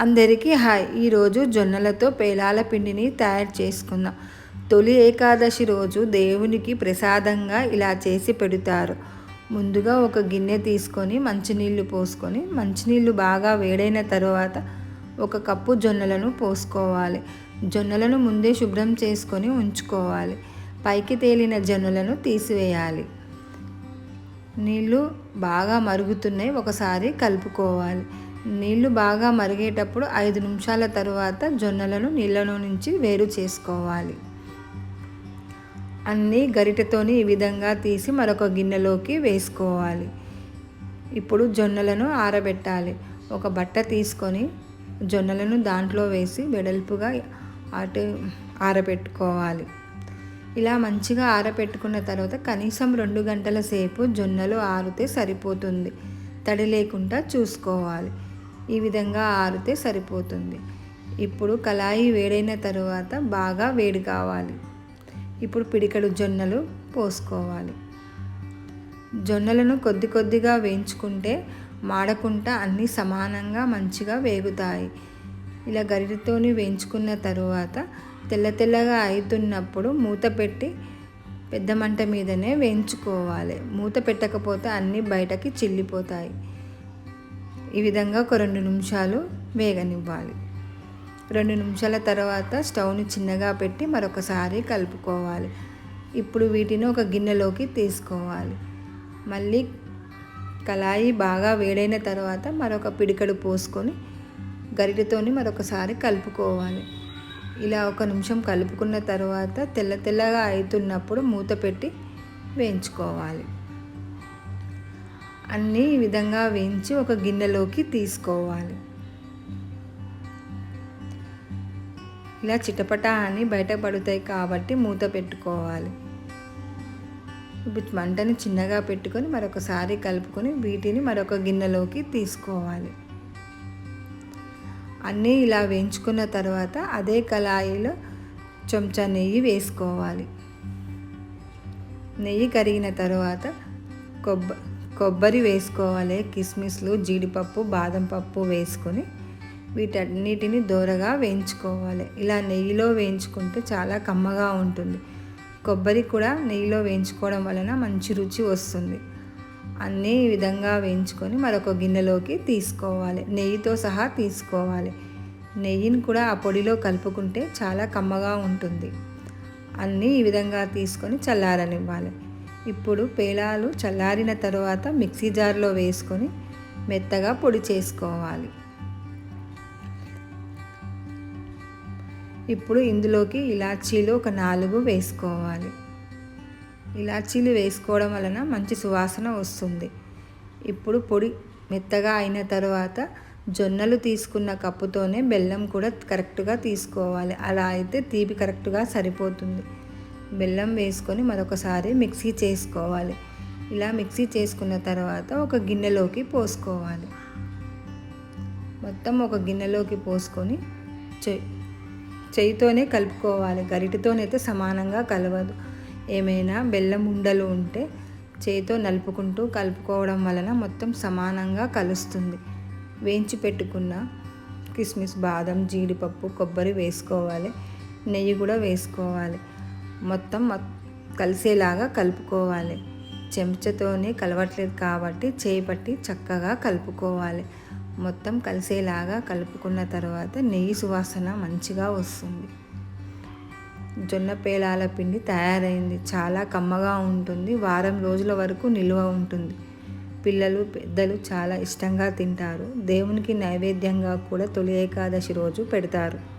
అందరికీ హాయ్. ఈరోజు జొన్నలతో పేలాల పిండిని తయారు చేసుకుందాం. తొలి ఏకాదశి రోజు దేవునికి ప్రసాదంగా ఇలా చేసి పెడతారు. ముందుగా ఒక గిన్నె తీసుకొని మంచినీళ్ళు పోసుకొని మంచినీళ్ళు బాగా వేడైన తర్వాత ఒక కప్పు జొన్నలను పోసుకోవాలి. జొన్నలను ముందే శుభ్రం చేసుకొని ఉంచుకోవాలి. పైకి తేలిన జొన్నలను తీసివేయాలి. నీళ్ళు బాగా మరుగుతున్నాయి. ఒకసారి కలుపుకోవాలి. నీళ్ళు బాగా మరిగేటప్పుడు ఐదు నిమిషాల తరువాత జొన్నలను నీళ్ళలో నుంచి వేరు చేసుకోవాలి. అన్నీ గరిటెతోని ఈ విధంగా తీసి మరొక గిన్నెలోకి వేసుకోవాలి. ఇప్పుడు జొన్నలను ఆరబెట్టాలి. ఒక బట్ట తీసుకొని జొన్నలను దాంట్లో వేసి వెడల్పుగా అటు ఆరబెట్టుకోవాలి. ఇలా మంచిగా ఆరబెట్టుకున్న తర్వాత కనీసం రెండు గంటల సేపు జొన్నలు ఆరితే సరిపోతుంది. తడి లేకుండా చూసుకోవాలి. ఈ విధంగా ఆరితే సరిపోతుంది. ఇప్పుడు కళాయి వేడైన తరువాత బాగా వేడి కావాలి. ఇప్పుడు పిడికడు జొన్నలు పోసుకోవాలి. జొన్నలను కొద్ది కొద్దిగా వేయించుకుంటే మాడకుండా అన్నీ సమానంగా మంచిగా వేగుతాయి. ఇలా గరిటతోని వేయించుకున్న తరువాత తెల్ల తెల్లగా అవుతున్నప్పుడు మూత పెట్టి పెద్ద మంట మీదనే వేయించుకోవాలి. మూత పెట్టకపోతే అన్నీ బయటకి చిల్లిపోతాయి. ఈ విధంగా ఒక రెండు నిమిషాలు వేగనివ్వాలి. రెండు నిమిషాల తర్వాత స్టవ్ని చిన్నగా పెట్టి మరొకసారి కలుపుకోవాలి. ఇప్పుడు వీటిని ఒక గిన్నెలోకి తీసుకోవాలి. మళ్ళీ కళాయి బాగా వేడైన తర్వాత మరొక పిడికడు పోసుకొని గరిటెతోని మరొకసారి కలుపుకోవాలి. ఇలా ఒక నిమిషం కలుపుకున్న తర్వాత తెల్ల తెల్లగా అవుతున్నప్పుడు మూత పెట్టి వేయించుకోవాలి. అన్నీ ఈ విధంగా వేయించి ఒక గిన్నెలోకి తీసుకోవాలి. ఇలా చిటపట అని బయటపడతాయి కాబట్టి మూత పెట్టుకోవాలి. ఇప్పుడు మంటని చిన్నగా పెట్టుకొని మరొకసారి కలుపుకొని వీటిని మరొక గిన్నెలోకి తీసుకోవాలి. అన్నీ ఇలా వేయించుకున్న తర్వాత అదే కళాయిలో చెంచా నెయ్యి వేసుకోవాలి. నెయ్యి కరిగిన తర్వాత కొబ్బరి కొబ్బరి వేసుకోవాలి కిస్మిస్లు జీడిపప్పు బాదం పప్పు వేసుకొని వీటన్నిటిని దూరగా వేయించుకోవాలి. ఇలా నెయ్యిలో వేయించుకుంటే చాలా కమ్మగా ఉంటుంది. కొబ్బరి కూడా నెయ్యిలో వేయించుకోవడం వలన మంచి రుచి వస్తుంది. అన్నీ ఈ విధంగా వేయించుకొని మరొక గిన్నెలోకి తీసుకోవాలి. నెయ్యితో సహా తీసుకోవాలి. నెయ్యిని కూడా ఆ పొడిలో కలుపుకుంటే చాలా కమ్మగా ఉంటుంది. అన్నీ ఈ విధంగా తీసుకొని చల్లారనివ్వాలి. ఇప్పుడు పేలాలు చల్లారిన తర్వాత మిక్సీ జార్లో వేసుకొని మెత్తగా పొడి చేసుకోవాలి. ఇప్పుడు ఇందులోకి ఇలాచీలు ఒక నాలుగు వేసుకోవాలి. ఇలాచీలు వేసుకోవడం వలన మంచి సువాసన వస్తుంది. ఇప్పుడు పొడి మెత్తగా అయిన తర్వాత జొన్నలు తీసుకున్న కప్పుతోనే బెల్లం కూడా కరెక్ట్గా తీసుకోవాలి. అలా అయితే తీపి కరెక్ట్గా సరిపోతుంది. బెల్లం వేసుకొని మరొకసారి మిక్సీ చేసుకోవాలి. ఇలా మిక్సీ చేసుకున్న తర్వాత ఒక గిన్నెలోకి పోసుకోవాలి. మొత్తం ఒక గిన్నెలోకి పోసుకొని చెయ్యితోనే కలుపుకోవాలి. గరిటితోనైతే సమానంగా కలవదు. ఏమైనా బెల్లం ఉండలు ఉంటే చేయితో నలుపుకుంటూ కలుపుకోవడం వలన మొత్తం సమానంగా కలుస్తుంది. వేయించి పెట్టుకున్న కిస్మిస్ బాదం జీడిపప్పు కొబ్బరి వేసుకోవాలి. నెయ్యి కూడా వేసుకోవాలి. మొత్తం కలిసేలాగా కలుపుకోవాలి. చెంచతోనే కలవట్లేదు కాబట్టి చేయి పట్టి చక్కగా కలుపుకోవాలి. మొత్తం కలిసేలాగా కలుపుకున్న తర్వాత నెయ్యి సువాసన మంచిగా వస్తుంది. జొన్న పేలాల పిండి తయారైంది. చాలా కమ్మగా ఉంటుంది. వారం రోజుల వరకు నిల్వ ఉంటుంది. పిల్లలు పెద్దలు చాలా ఇష్టంగా తింటారు. దేవునికి నైవేద్యంగా కూడా తొలి ఏకాదశి రోజు పెడతారు.